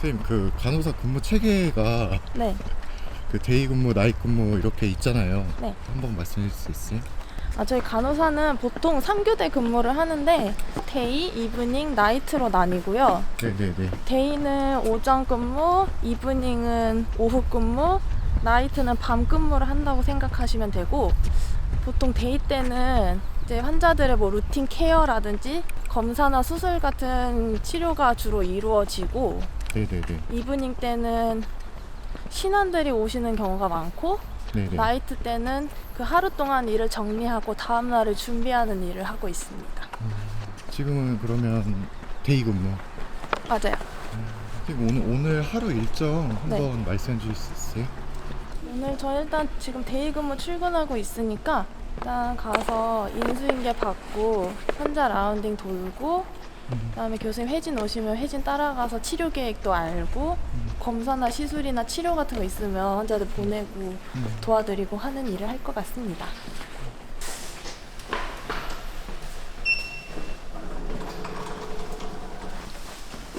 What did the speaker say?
선생님 그 간호사 근무 체계가 네. 그 데이 근무, 나잇 근무 이렇게 있잖아요. 네. 한번 말씀해 줄수 있어요? 아, 저희 간호사는 보통 3교대 근무를 하는데 데이, 이브닝, 나이트로 나뉘고요. 네 네 네. 데이는 오전 근무, 이브닝은 오후 근무, 나이트는 밤 근무를 한다고 생각하시면 되고 보통 데이 때는 이제 환자들의 뭐 루틴 케어라든지 검사나 수술 같은 치료가 주로 이루어지고 네네네. 이브닝 때는 신환들이 오시는 경우가 많고 네네. 나이트 때는 그 하루 동안 일을 정리하고 다음 날을 준비하는 일을 하고 있습니다. 지금은 그러면 데이 근무. 맞아요. 선생님 오늘 오늘 하루 일정 한번 네. 말씀해 주실 수 있어요? 오늘 저 일단 지금 데이 근무 출근하고 있으니까 일단 가서 인수인계 받고 환자 라운딩 돌고 그다음에 교수님 회진 오시면 회진 따라가서 치료 계획도 알고 검사나 시술이나 치료 같은 거 있으면 환자들 보내고 도와드리고 하는 일을 할 것 같습니다.